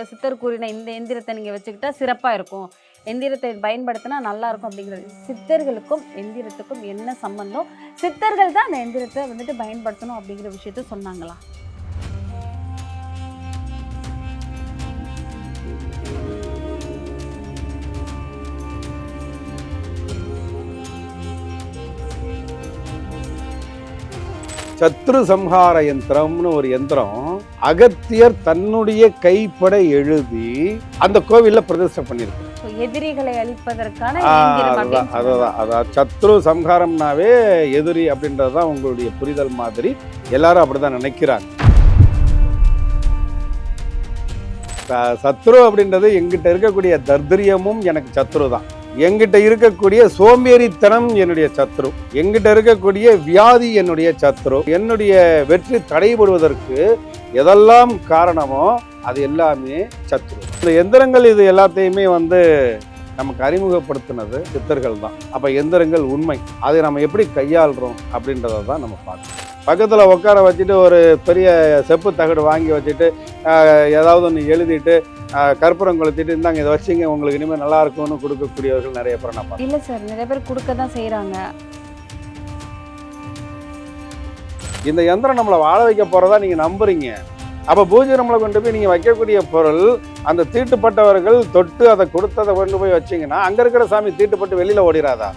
இந்த சித்தர் கூறின இந்த எந்திரத்தை நீங்கள் வச்சுக்கிட்டா சிறப்பாக இருக்கும். எந்திரத்தை பயன்படுத்தினா நல்லா இருக்கும் அப்படிங்கிறது. சித்தர்களுக்கும் எந்திரத்துக்கும் என்ன சம்பந்தம்? சித்தர்கள் தான் அந்த எந்திரத்தை வந்துட்டு பயன்படுத்தணும் அப்படிங்கிற விஷயத்த சொன்னாங்களா? சத்ரு சம்ஹார யந்திரம்னு ஒரு யந்திரம் அகத்தியர் தன்னுடைய கைப்பட எழுதி அந்த கோவில்ல பிரதிஷ்டை பண்ணியிருக்கு ஸோ எதிரிகளை அழிப்பதற்கான அதுதான் அதான் சத்ரு சம்ஹாரம்னாவே எதிரி அப்படின்றது தான் உங்களுடைய புரிதல் மாதிரி. எல்லாரும் அப்படிதான் நினைக்கிறாங்க. சத்ரு அப்படின்றது எங்கிட்ட இருக்கக்கூடிய தர்திரியமும் எனக்கு சத்ரு தான் எங்கிட்ட இருக்கக்கூடிய சோம்பேறித்தனம் என்னுடைய சத்ரு. எங்கிட்ட இருக்கக்கூடிய வியாதி என்னுடைய சத்ரு. என்னுடைய வெற்றி தடைபடுவதற்கு எதெல்லாம் காரணமோ அது எல்லாமே சத்ரு. இந்த எந்திரங்கள் இது எல்லாத்தையுமே வந்து நமக்கு அறிமுகப்படுத்தினது சித்தர்கள் தான். அப்போ எந்திரங்கள் உண்மை. அதை நம்ம எப்படி கையாளுறோம் அப்படின்றத தான் நம்ம பார்க்கணும். பக்கத்தில் உட்கார வச்சுட்டு ஒரு பெரிய செப்பு தகடு வாங்கி வச்சுட்டு ஏதாவது ஒன்று எழுதிட்டு கற்பூரம் கொளுத்திட்டு இந்தாங்க இதை வச்சுங்க உங்களுக்கு இனிமேல் நல்லா இருக்கும்னு கொடுக்கக்கூடியவர்கள் நிறைய பேர் நான் இல்ல சார் நிறைய பேர் கொடுக்க தான் செய்யறாங்க இந்த யந்திரம் நம்மளை வாழ வைக்க போகிறதா நீங்கள் நம்புறீங்க. அப்போ பூஜை நம்மளை கொண்டு போய் நீங்கள் வைக்கக்கூடிய பொருள் அந்த தீட்டுப்பட்டவர்கள் தொட்டு அதை கொடுத்ததை கொண்டு போய் வச்சீங்கன்னா அங்கே இருக்கிற சாமி தீட்டுப்பட்டு வெளியில் ஓடிராதா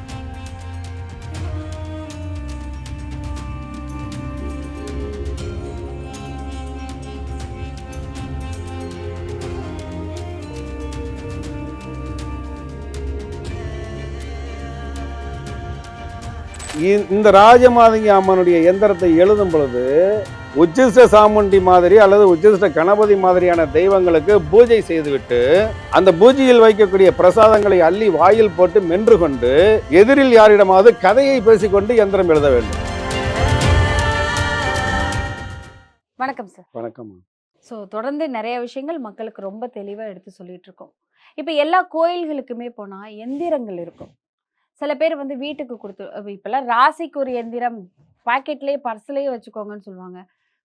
இந்த ராஜமாதங்கி அம்மனுடைய எந்திரத்தை எழுதும் பொழுது உச்சிஷ்ட சாமுண்டி மாதிரி அல்லது உச்சிஷ்ட கணபதி மாதிரியான தெய்வங்களுக்கு பூஜை செய்துவிட்டு அந்த பூஜையில் வைக்கக்கூடிய பிரசாதங்களை அள்ளி வாயில் போட்டு மென்று கொண்டு எதிரில் யாரிடமாவது கதையை பேசிக்கொண்டு எந்திரம் எழுத வேண்டும். வணக்கம் சார். வணக்கம். ஸோ தொடர்ந்து நிறைய விஷயங்கள் மக்களுக்கு ரொம்ப தெளிவாக எடுத்து சொல்லிட்டு இருக்கோம். இப்போ எல்லா கோயில்களுக்குமே போனால் எந்திரங்கள் இருக்கும். சில பேர் வந்து வீட்டுக்கு கொடுத்து இப்பெல்லாம் ராசிக்கு ஒரு எந்திரம் பாக்கெட்லேயே பர்ஸ்லேயே வச்சுக்கோங்கன்னு சொல்லுவாங்க.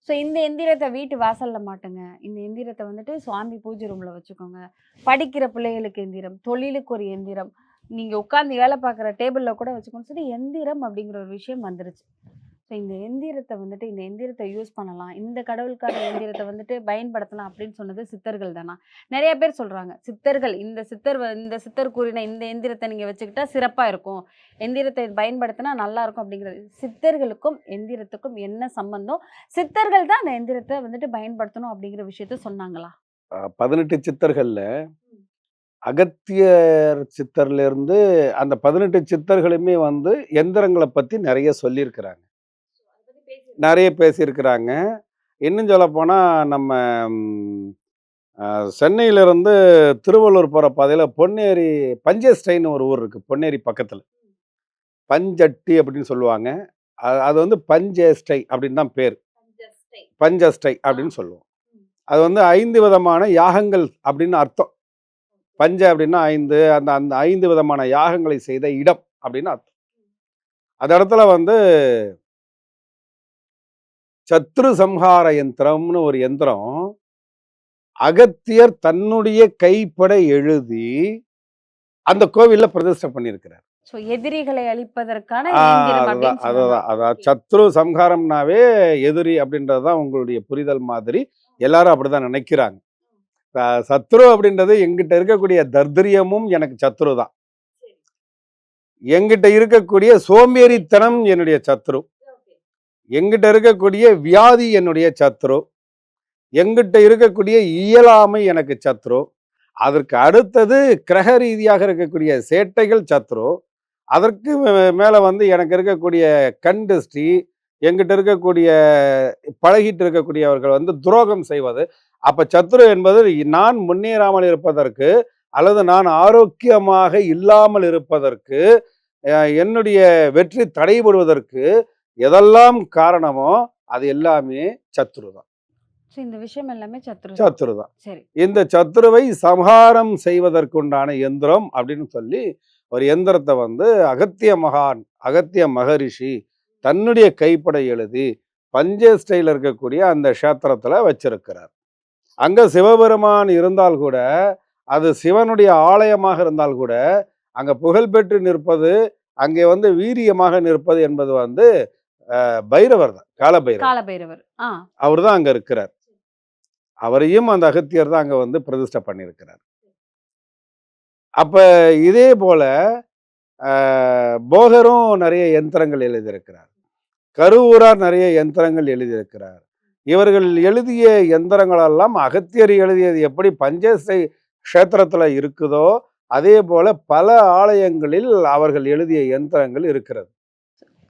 ஸோ இந்த எந்திரத்தை வீட்டு வாசலில் மாட்டுங்க. இந்த எந்திரத்தை வந்துட்டு சுவாமி பூஜை ரூமில் வச்சுக்கோங்க. படிக்கிற பிள்ளைகளுக்கு எந்திரம் தொழிலுக்கு ஒரு எந்திரம். நீங்கள் உட்காந்து வேலை பார்க்குற டேபிளில் கூட வச்சுக்கோன்னு சொல்லி எந்திரம் அப்படிங்கிற ஒரு விஷயம் வந்துருச்சு. ஸோ இந்த எந்திரத்தை வந்துட்டு இந்த எந்திரத்தை யூஸ் பண்ணலாம். இந்த கடவுளுக்கான எந்திரத்தை வந்துட்டு பயன்படுத்தலாம் அப்படின்னு சொன்னது சித்தர்கள் தானா? நிறைய பேர் சொல்றாங்க சித்தர்கள் இந்த சித்தர் இந்த சித்தர் கூறின இந்த எந்திரத்தை நீங்க வச்சுக்கிட்டா சிறப்பா இருக்கும். எந்திரத்தை பயன்படுத்தினா நல்லா இருக்கும் அப்படிங்கிறது. சித்தர்களுக்கும் எந்திரத்துக்கும் என்ன சம்பந்தம்? சித்தர்கள் தான் அந்த எந்திரத்தை வந்துட்டு பயன்படுத்தணும் அப்படிங்கிற விஷயத்த சொன்னாங்களா? பதினெட்டு சித்தர்கள்ல அகத்தியர் சித்தர்ல இருந்து அந்த பதினெட்டு சித்தர்களுமே வந்து எந்திரங்களை பத்தி நிறைய சொல்லியிருக்கிறாங்க. நிறைய பேசியிருக்கிறாங்க. இன்னும் சொல்ல போனால் நம்ம சென்னையிலிருந்து திருவள்ளூர் போகிற பாதையில் பொன்னேரி பஞ்சஸ்டைன்னு ஒரு ஊர் இருக்குது பொன்னேரி பக்கத்தில். பஞ்சட்டி அப்படின்னு சொல்லுவாங்க. அது அது வந்து பஞ்சஸ்டை அப்படின்னு தான் பேர். பஞ்சஸ்டை. அப்படின்னு சொல்லுவோம். அது வந்து ஐந்து விதமான யாகங்கள் அப்படின்னு அர்த்தம். பஞ்ச அப்படின்னா ஐந்து அந்த அந்த ஐந்து விதமான யாகங்களை செய்த இடம் அப்படின்னு அர்த்தம். அந்த இடத்துல வந்து சத்ரு சம்ஹார யந்திரம்னு ஒரு யந்திரம் அகத்தியர் தன்னுடைய கைப்பட எழுதி அந்த கோவில்ல பிரதிஷ்டை பண்ணியிருக்கிறார். எதிரிகளை அழிப்பதற்கான சொன்னாங்க. அதான் சத்ரு சம்ஹாரம்னாவே எதிரி அப்படின்றது தான் உங்களுடைய புரிதல் மாதிரி. எல்லாரும் அப்படிதான் நினைக்கிறாங்க. சத்ரு அப்படின்றது எங்கிட்ட இருக்கக்கூடிய தர்திரியமும் எனக்கு சத்ரு தான் எங்கிட்ட இருக்கக்கூடிய சோம்பேறித்தனம் என்னுடைய சத்ரு. எங்கிட்ட இருக்கக்கூடிய வியாதி என்னுடைய சத்ரு. எங்கிட்ட இருக்கக்கூடிய இயலாமை எனக்கு சத்ரு. அதற்கு அடுத்தது கிரக ரீதியாக இருக்கக்கூடிய சேட்டைகள் சத்ரு. அதற்கு மே- வந்து எனக்கு இருக்கக்கூடிய கண் திருஷ்டி எங்கிட்ட இருக்கக்கூடிய பழகிட்டு இருக்கக்கூடியவர்கள் வந்து துரோகம் செய்வது. அப்ப சத்ரு என்பது நான் முன்னேறாமல் இருப்பதற்கு அல்லது நான் ஆரோக்கியமாக இல்லாமல் இருப்பதற்கு என்னுடைய வெற்றி தடைபடுவதற்கு எதெல்லாம் காரணமோ அது எல்லாமே சத்ரு தான் இந்த விஷயம் எல்லாமே சத்ரு. சத்ரு தான் சரி. இந்த சத்ருவை சம்ஹாரம் செய்வதற்குண்டான எந்திரம் அப்படின்னு சொல்லி ஒரு எந்திரத்தை வந்து அகத்திய மகான் அகத்திய மகரிஷி தன்னுடைய கைப்பட எழுதி பஞ்ச ஸ்டைல இருக்கக்கூடிய அந்த க்ஷேத்திரத்துல வச்சிருக்கிறார். அங்க சிவபெருமான் இருந்தால் கூட அது சிவனுடைய ஆலயமாக இருந்தால் கூட அங்க புகழ்பெற்று நிற்பது அங்கே வந்து வீரியமாக நிற்பது என்பது வந்து பைரவர் தான் காலபைரவர். காலபைரவர். அவர் தான் அங்க இருக்கிறார். அவரையும் அந்த அகத்தியர் தான் அங்க வந்து பிரதிஷ்டை பண்ணியிருக்கிறார். அப்ப இதே போல போகரும் நிறைய யந்திரங்கள் எழுதியிருக்கிறார். கருவூரார் நிறைய யந்திரங்கள் எழுதியிருக்கிறார். இவர்கள் எழுதிய யந்திரங்களெல்லாம் அகத்தியர் எழுதியது எப்படி பஞ்சசை க்ஷேத்திரத்துல இருக்குதோ அதே போல பல ஆலயங்களில் அவர்கள் எழுதிய யந்திரங்கள் இருக்கிறது.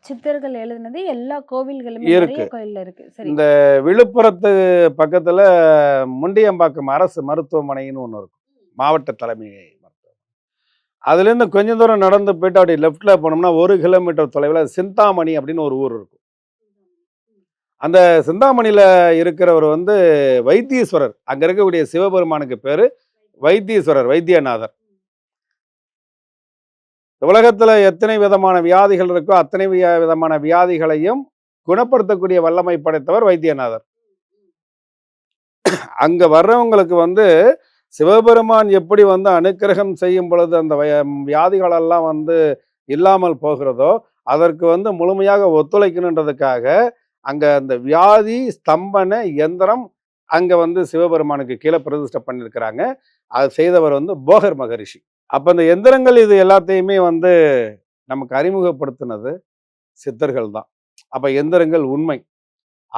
சித்தர்கள் எழுதுனது எல்லா கோவில்களுமே இருக்கு. கோயில்ல இருக்கு. சரி. இந்த விழுப்புரத்து பக்கத்துல முண்டியம்பாக்கம் அரசு மருத்துவமனைன்னு ஒன்று இருக்கும். மாவட்ட தலைமை அதுலேருந்து கொஞ்சம் தூரம் நடந்து போயிட்டு அப்படி லெஃப்ட்ல போனோம்னா ஒரு கிலோமீட்டர் தொலைவில் சிந்தாமணி அப்படின்னு ஒரு ஊர் இருக்கும். அந்த சிந்தாமணியில இருக்கிறவர் வந்து வைத்தீஸ்வரர். அங்க இருக்கக்கூடிய சிவபெருமானுக்கு பேரு வைத்தீஸ்வரர் வைத்தியநாதர். இந்த உலகத்துல எத்தனை விதமான வியாதிகள் இருக்கோ அத்தனை விதமான வியாதிகளையும் குணப்படுத்தக்கூடிய வல்லமை படைத்தவர் வைத்தியநாதர். அங்க வர்றவங்களுக்கு வந்து சிவபெருமான் எப்படி வந்து அனுக்கிரகம் செய்யும் பொழுது அந்த வய- வியாதிகளெல்லாம் வந்து இல்லாமல் போகிறதோ அதற்கு வந்து முழுமையாக ஒத்துழைக்கணுன்றதுக்காக அங்க அந்த வியாதி ஸ்தம்பன எந்திரம் அங்க வந்து சிவபெருமானுக்கு கீழே பிரதிஷ்டை பண்ணியிருக்கிறாங்க அது செய்தவர் வந்து போகர் மகரிஷி. அப்ப இந்த எந்திரங்கள் இது எல்லாத்தையுமே வந்து நமக்கு அறிமுகப்படுத்தினது சித்தர்கள் தான். அப்ப எந்திரங்கள் உண்மை.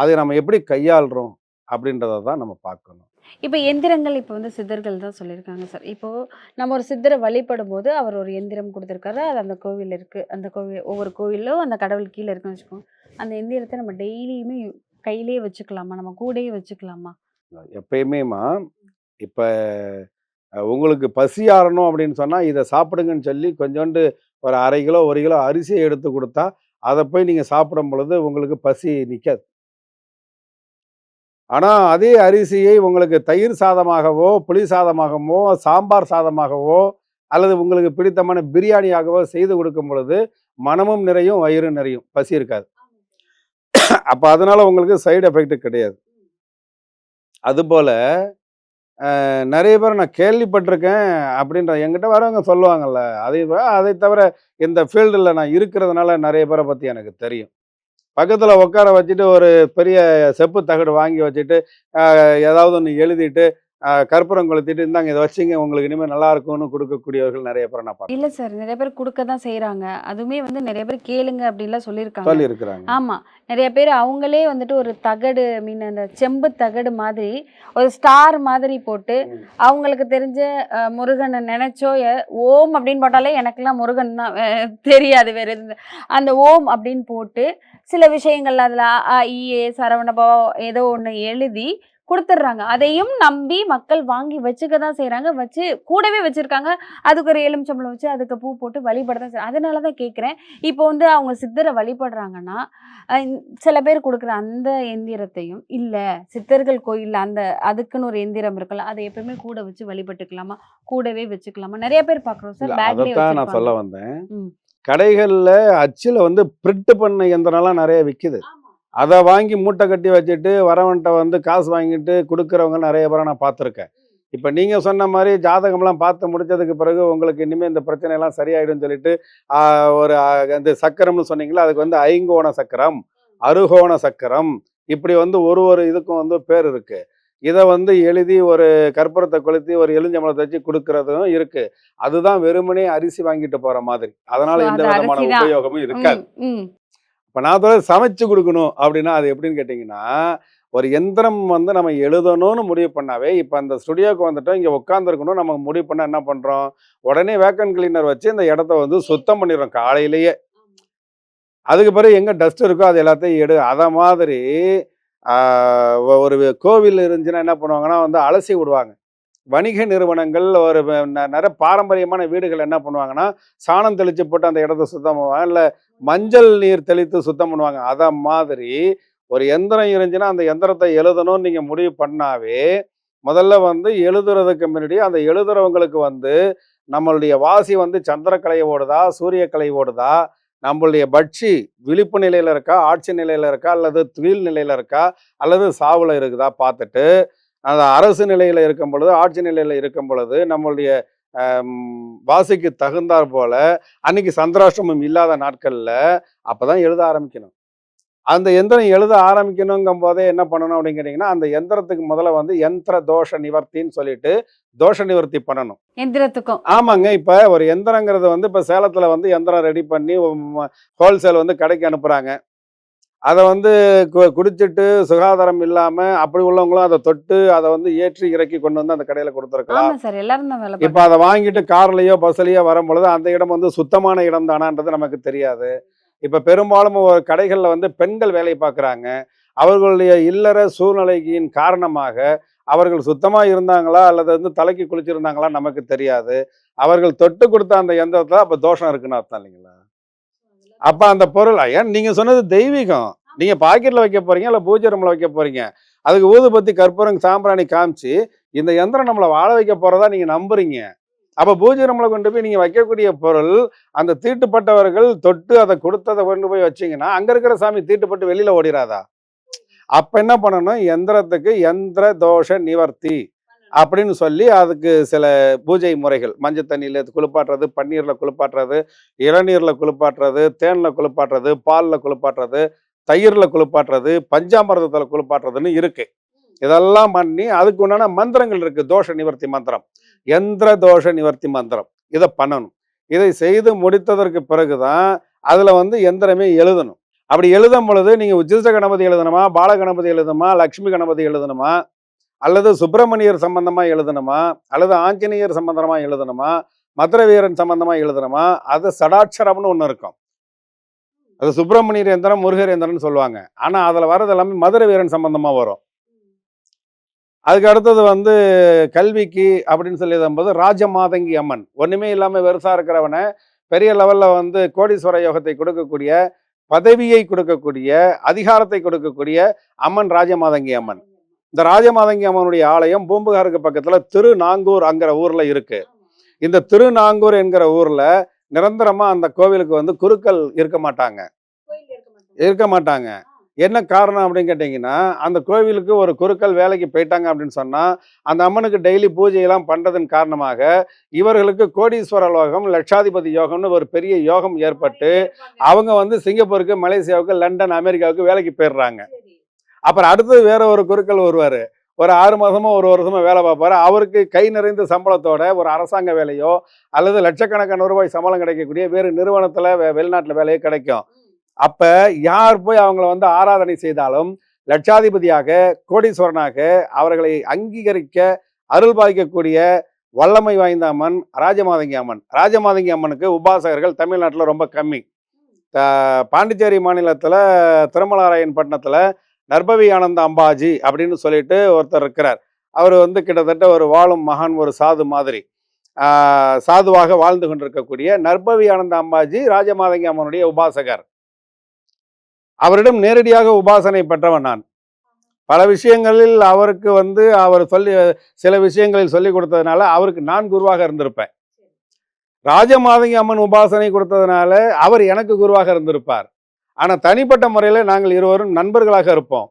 அதை நம்ம எப்படி கையாளுறோம் அப்படின்றத தான் நம்ம பார்க்கணும். இப்போ எந்திரங்கள் இப்போ வந்து சித்தர்கள் தான் சொல்லியிருக்காங்க சார். இப்போ நம்ம ஒரு சித்தரை வழிபடும் போது அவர் ஒரு எந்திரம் கொடுத்துருக்காரு. அது அந்த கோவில் இருக்கு. அந்த கோவில் ஒவ்வொரு கோவிலும் அந்த கடவுள் கீழே இருக்குன்னு வச்சுக்கோங்க. அந்த எந்திரத்தை நம்ம டெய்லியுமே கையிலேயே வச்சுக்கலாமா? நம்ம கூடயே வச்சுக்கலாமா? எப்பயுமேமா இப்போ உங்களுக்கு பசி ஆறணும் அப்படின்னு சொன்னால் இதை சாப்பிடுங்கன்னு சொல்லி கொஞ்சோண்டு ஒரு அரை கிலோ ஒரு கிலோ அரிசியை எடுத்து கொடுத்தா அதை போய் நீங்கள் சாப்பிடும் பொழுது உங்களுக்கு பசி நிற்காது ஆனால் அதே அரிசியை உங்களுக்கு தயிர் சாதமாகவோ புளி சாதமாகவோ சாம்பார் சாதமாகவோ அல்லது உங்களுக்கு பிடித்தமான பிரியாணியாகவோ செய்து கொடுக்கும் பொழுது மனமும் நிறையும் வயிறு நிறையும். பசி இருக்காது. அப்போ அதனால உங்களுக்கு சைடு எஃபெக்ட் கிடையாது. அதுபோல் நிறைய பேர் நான் கேள்விப்பட்டிருக்கேன் அப்படின்ற என்கிட்ட வரவங்க சொல்லுவாங்கல்ல. அதே அதை தவிர இந்த ஃபீல்டில் நான் இருக்கிறதுனால நிறைய பேரை பற்றி எனக்கு தெரியும். பக்கத்தில் உட்கார வச்சுட்டு ஒரு பெரிய செப்பு தகடு வாங்கி வச்சுட்டு ஏதாவது ஒன்று எழுதிட்டு கற்பூரம் கொளுத்திட்டு இந்தாங்க இதை வச்சுங்க உங்களுக்கு இனிமேல் நல்லா இருக்கும்னு கொடுக்கக்கூடியவர்கள் நிறைய பேர் நான் பார்த்து இல்ல சார் நிறைய பேர் கொடுக்க தான் செய்றாங்க. அதுவுமே வந்து நிறைய பேர் கேளுங்க அப்படின்லாம் சொல்லியிருக்காங்க. சொல்லி இருக்கிறாங்க ஆமா. நிறைய பேர் அவங்களே வந்துட்டு ஒரு தகடு மீன் அந்த செம்பு தகடு மாதிரி ஒரு ஸ்டார் மாதிரி போட்டு. அவங்களுக்கு தெரிஞ்ச முருகனை நினைச்சோ ஓம் அப்படின்னு போட்டாலே எனக்கெல்லாம் முருகன் தான் தெரியாது வேற. அந்த ஓம் அப்படின்னு போட்டு சில விஷயங்கள் அதுல அ, ஆ, இ, ஏ சரவணபவ ஏதோ ஒண்ணு எழுதி கொடுத்துட்றாங்க. அதையும் நம்பி மக்கள் வாங்கி வச்சுக்க தான் செய்றாங்க. வச்சு கூடவே வச்சிருக்காங்க. அதுக்கு ஒரு எலுமிச்சம்பழம் வச்சு அதுக்கு பூ போட்டு வழிபட தான் செய்றாங்க. அதனால தான் கேட்குறேன் இப்போ வந்து அவங்க சித்தரை வழிபடுறாங்கன்னா சில பேர் கொடுக்குற அந்த எந்திரத்தையும் இல்ல சித்தர்கள் கோயில்ல அந்த அதுக்குன்னு ஒரு எந்திரம் இருக்குல்ல அதை எப்பவுமே கூட வச்சு வழிபட்டுக்கலாமா? கூடவே வச்சுக்கலாமா? நிறைய பேர் பாக்குறோம் இல்ல, சார் பேக்லயே நான் சொல்ல வந்தேன். கடைகள்ல அச்சுல வந்து பிரிண்ட் பண்ண எந்திரம்லாம் நிறைய விக்குது. அதை வாங்கி மூட்டை கட்டி வச்சுட்டு வரவன்ட்ட வந்து காசு வாங்கிட்டு கொடுக்குறவங்க நிறைய பேரை நான் பார்த்துருக்கேன். இப்போ நீங்கள் சொன்ன மாதிரி ஜாதகம்லாம் பார்த்து முடிச்சதுக்கு பிறகு உங்களுக்கு இனிமேல் இந்த பிரச்சனையெல்லாம் சரியாயிடும்னு சொல்லிட்டு ஒரு இந்த சக்கரம்னு சொன்னீங்களா அதுக்கு வந்து ஐங்கோண சக்கரம் அருகோண சக்கரம் இப்படி வந்து ஒரு ஒரு இதுக்கும் வந்து பேர் இருக்கு. இதை வந்து எழுதி ஒரு கற்பூரத்தை கொளுத்தி ஒரு எலுஞ்சம்பளத்தை வச்சு கொடுக்கறதும் இருக்கு. அதுதான் வெறுமனே அரிசி வாங்கிட்டு போற மாதிரி. அதனால எந்த விதமான. உபயோகமும் இருக்காது. இப்போ நான் சொல்ல சமைச்சு கொடுக்கணும் அப்படின்னா அது எப்படின்னு கேட்டிங்கன்னா ஒரு எந்திரம் வந்து நம்ம எழுதணும்னு முடிவு பண்ணாவே இப்போ அந்த ஸ்டுடியோக்கு வந்துட்டோம் இங்கே உட்காந்துருக்கணும் நம்ம முடிவு பண்ண என்ன பண்ணுறோம் உடனே வேக்கன் கிளீனர் வச்சு இந்த இடத்த வந்து சுத்தம் பண்ணிடுறோம் காலையிலேயே. அதுக்கு பிறகு எங்கே டஸ்ட் இருக்கோ அது எல்லாத்தையும் எடு. அதை மாதிரி ஒரு கோவில் இருந்துச்சுன்னா என்ன பண்ணுவாங்கன்னா வந்து அலசி விடுவாங்க. வணிக நிறுவனங்கள் ஒரு நிறைய பாரம்பரியமான வீடுகள் என்ன பண்ணுவாங்கன்னா சாணம் தெளித்து போட்டு அந்த இடத்த சுத்தம் பண்ணுவாங்க. இல்லை மஞ்சள் நீர் தெளித்து சுத்தம் பண்ணுவாங்க. அதை மாதிரி ஒரு எந்திரம் இருந்துச்சுன்னா அந்த எந்திரத்தை எழுதணும்னு நீங்கள் முடிவு பண்ணாவே முதல்ல வந்து எழுதுறதுக்கு முன்னாடி அந்த எழுதுறவங்களுக்கு வந்து நம்மளுடைய வாசி வந்து சந்திரக்கலை ஓடுதா சூரியக்கலை ஓடுதா நம்மளுடைய பட்சி விழிப்பு நிலையில் இருக்கா ஆட்சி நிலையில் இருக்கா அல்லது துயில் நிலையில் இருக்கா அல்லது சாவில் இருக்குதா பார்த்துட்டு அது அரசு நிலையில இருக்கும் பொழுது ஆட்சி நிலையில இருக்கும் பொழுது நம்மளுடைய வாசிக்கு தகுந்தாற் போல அன்னைக்கு சந்திராஷ்டமம் இல்லாத நாட்கள்ல அப்பதான் எழுத ஆரம்பிக்கணும். அந்த எந்திரம் எழுத ஆரம்பிக்கணுங்கும் போதே என்ன பண்ணணும் அப்படின்னு கேட்டிங்கன்னா அந்த எந்திரத்துக்கு முதல்ல வந்து யந்திர தோஷ நிவர்த்தின்னு சொல்லிட்டு தோஷ நிவர்த்தி பண்ணணும். எந்திரத்துக்கும். ஆமாங்க இப்போ ஒரு எந்திரங்கிறது வந்து இப்போ சேலத்தில் வந்து எந்திரம் ரெடி பண்ணி ஹோல்சேல் வந்து கடைக்கு அனுப்புகிறாங்க அதை வந்து குடிச்சிட்டு சுகாதாரம் இல்லாமல் அப்படி உள்ளவங்களும் அதை தொட்டு அதை வந்து ஏற்றி இறக்கி கொண்டு வந்து அந்த கடையில் கொடுத்துருக்கலாம். இப்போ. அதை வாங்கிட்டு கார்லயோ பஸ்லயோ வரும் பொழுது அந்த இடம் வந்து சுத்தமான இடம் தானான்றது நமக்கு தெரியாது. இப்போ பெரும்பாலும் ஒரு கடைகளில் வந்து பெண்கள் வேலை பார்க்குறாங்க. அவர்களுடைய இல்லற சூழ்நிலையின் காரணமாக அவர்கள் சுத்தமாக இருந்தாங்களா அல்லது வந்து தலைக்கு குளிச்சிருந்தாங்களா நமக்கு தெரியாது. அவர்கள் தொட்டு கொடுத்த அந்த எந்திரத்தில் அப்போ தோஷம் இருக்குன்னு அர்த்தம் இல்லைங்களா? அப்போ அந்த பொருள் ஏன் நீங்கள் சொன்னது தெய்வீகம். நீங்கள் பாக்கெட்டில் வைக்க போறீங்க இல்லை பூஜை ரூமில் வைக்க போறீங்க. அதுக்கு ஊதுபத்தி கற்பூரம் சாம்பிராணி காமிச்சு இந்த எந்திரம் நம்மளை வாழ வைக்க போறதா நீங்க நம்புறீங்க. அப்ப பூஜை ரூம்ல கொண்டு போய் நீங்க வைக்கக்கூடிய பொருள் அந்த தீட்டுப்பட்டவர்கள் தொட்டு அதை கொடுத்ததை கொண்டு போய் வச்சீங்கன்னா அங்க இருக்கிற சாமி தீட்டுப்பட்டு வெளியில ஓடிராதா? அப்ப என்ன பண்ணணும்? எந்திரத்துக்கு எந்திர தோஷ நிவர்த்தி. அப்படின்னு சொல்லி அதுக்கு சில பூஜை முறைகள். மஞ்சள் தண்ணியில் குளிப்பாட்டுறது பன்னீரில் குளிப்பாட்டுறது இளநீரில் குளிப்பாட்டுறது தேனில் குளிப்பாட்டுறது பாலில் குளிப்பாட்டுறது தயிரில் குளிப்பாட்டுறது பஞ்சாமிரதத்தில் குளிப்பாட்டுறதுன்னு இருக்கு. இதெல்லாம் பண்ணி அதுக்கு உண்டான மந்திரங்கள் இருக்குது தோஷ நிவர்த்தி மந்திரம். எந்திர தோஷ நிவர்த்தி மந்திரம். இதை பண்ணணும். இதை செய்து முடித்ததற்கு பிறகுதான் அதில் வந்து எந்திரமே எழுதணும். அப்படி எழுதும் பொழுது நீங்கள் உச்சிஷ்ட கணபதி எழுதணுமா பால கணபதி எழுதணுமா லக்ஷ்மி கணபதி எழுதணுமா அல்லது சுப்பிரமணியர் சம்பந்தமா எழுதணுமா? அல்லது ஆஞ்சநேயர் சம்பந்தமா எழுதணுமா? மதுர வீரன் சம்பந்தமா எழுதணுமா? அது சடாட்சரம்னு ஒன்று இருக்கும். அது சுப்பிரமணியர் எந்திரம் முருகர் எந்திரம்னு சொல்லுவாங்க. ஆனால் அதில் வர்றது எல்லாமே மதுர வீரன் சம்பந்தமாக வரும். அதுக்கு அடுத்தது வந்து கல்விக்கு அப்படின்னு சொல்லி போது ராஜமாதங்கி அம்மன். ஒன்றுமே இல்லாமல் வெறுசாக இருக்கிறவனை பெரிய லெவலில் வந்து கோடீஸ்வர யோகத்தை கொடுக்கக்கூடிய பதவியை கொடுக்கக்கூடிய அதிகாரத்தை கொடுக்கக்கூடிய அம்மன் ராஜமாதங்கி அம்மன். இந்த ராஜமாதங்கி அம்மனுடைய ஆலயம் பூம்புகாருக்கு பக்கத்துல திருநாங்கூர் அங்கிற ஊர்ல இருக்கு. இந்த திருநாங்கூர் என்கிற ஊர்ல நிரந்தரமா அந்த கோவிலுக்கு வந்து குருக்கள் இருக்க மாட்டாங்க. இருக்க மாட்டாங்க. என்ன காரணம் அப்படின்னு கேட்டிங்கன்னா அந்த கோவிலுக்கு ஒரு குருக்கள் வேலைக்கு போயிட்டாங்க அப்படின்னு சொன்னால் அந்த அம்மனுக்கு டெய்லி பூஜையெல்லாம் பண்ணுறதன் காரணமாக இவர்களுக்கு கோடீஸ்வர யோகம் லட்சாதிபதி யோகம்னு ஒரு பெரிய யோகம் ஏற்பட்டு அவங்க வந்து சிங்கப்பூருக்கு மலேசியாவுக்கு லண்டன் அமெரிக்காவுக்கு வேலைக்கு போயிடுறாங்க. அப்புறம் அடுத்தது வேற ஒரு குருக்கள் வருவார். ஒரு ஆறு மாதமோ ஒரு வருஷமோ வேலை பார்ப்பாரு. அவருக்கு கை நிறைந்த சம்பளத்தோட ஒரு அரசாங்க வேலையோ அல்லது லட்சக்கணக்கான ரூபாய் சம்பளம் கிடைக்கக்கூடிய வேறு நிறுவனத்தில் வெளிநாட்டில் வேலையோ கிடைக்கும். அப்போ யார் போய் அவங்கள வந்து ஆராதனை செய்தாலும் லட்சாதிபதியாக கோடீஸ்வரனாக அவர்களை அங்கீகரிக்க அருள் பாதிக்கக்கூடிய வல்லமை வாய்ந்த அம்மன் ராஜமாதங்கி அம்மன். ராஜமாதங்கி அம்மனுக்கு உபாசகர்கள் தமிழ்நாட்டில் ரொம்ப கம்மி. பாண்டிச்சேரி மாநிலத்தில் திருமலாராயன் பட்டணத்தில் நர்பவி ஆனந்த அம்பாஜி அப்படின்னு சொல்லிட்டு ஒருத்தர் இருக்கிறார். அவர் வந்து கிட்டத்தட்ட ஒரு வாழும் மகான் ஒரு சாது மாதிரி. ஆஹ் சாதுவாக வாழ்ந்து கொண்டிருக்கக்கூடிய நர்பவி ஆனந்த அம்பாஜி ராஜமாதங்கி அம்மனுடைய உபாசகர். அவரிடம் நேரடியாக உபாசனை பெற்றவன் நான். பல விஷயங்களில் அவருக்கு வந்து அவர் சொல்லி சில விஷயங்களில் சொல்லி கொடுத்ததுனால அவருக்கு நான் குருவாக இருந்திருப்பேன். ராஜமாதங்கி அம்மன் உபாசனை கொடுத்ததுனால அவர் எனக்கு குருவாக இருந்திருப்பார். ஆனால் தனிப்பட்ட முறையில் நாங்கள் இருவரும் நண்பர்களாக இருப்போம்.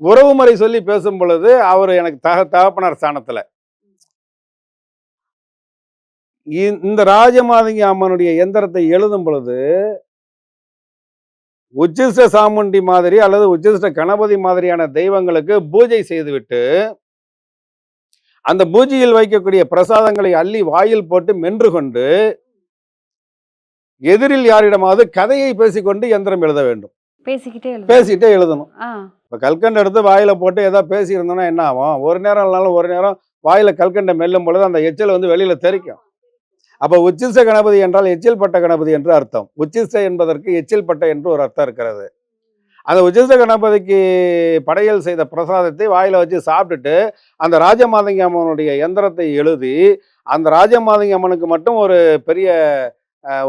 உறவு முறை சொல்லி பேசும் பொழுது அவர் எனக்கு தக தகப்பனார் ஸ்தானத்தில். இந்த ராஜமாதங்கி அம்மனுடைய எந்திரத்தை எழுதும் பொழுது உச்சிஷ்ட சாமுண்டி மாதிரி அல்லது உச்சிஷ்ட கணபதி மாதிரியான தெய்வங்களுக்கு பூஜை செய்துவிட்டு அந்த பூஜையில் வைக்கக்கூடிய பிரசாதங்களை அள்ளி வாயில் போட்டு மென்று கொண்டு எதிரில் யாரிடமாவது கதையை பேசிக்கொண்டு எந்திரம் எழுத வேண்டும். பேசிக்கிட்டே பேசிட்டே எழுதணும். இப்போ கல்கண்டு எடுத்து வாயில போட்டு ஏதோ பேசியிருந்தோம்னா என்ன ஆகும்? ஒரு நேரம் இல்லைனாலும் ஒரு நேரம் வாயில கல்கண்டை மெல்லும் பொழுது அந்த எச்சில் வந்து வெளியில தெறிக்கும். அப்போ உச்சிஷ்ட கணபதி என்றால் எச்சில் பட்ட கணபதி என்று அர்த்தம். உச்சிஷ்ட என்பதற்கு எச்சில் பட்ட என்று ஒரு அர்த்தம் இருக்கிறது. அந்த உச்சிஷ்ட கணபதிக்கு படையல் செய்த பிரசாதத்தை வாயில வச்சு சாப்பிட்டுட்டு அந்த ராஜமாதங்கி அம்மனுடைய எந்திரத்தை எழுதி அந்த ராஜமாதங்கி அம்மனுக்கு மட்டும் ஒரு பெரிய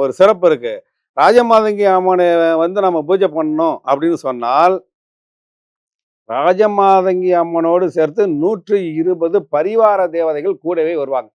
ஒரு சிறப்பு இருக்கு. ராஜமாதங்கி அம்மனை வந்து நம்ம பூஜை பண்ணணும் அப்படின்னு சொன்னால் ராஜமாதங்கி அம்மனோடு சேர்த்து நூற்றி இருபது பரிவார தேவதைகள் கூடவே வருவாங்க.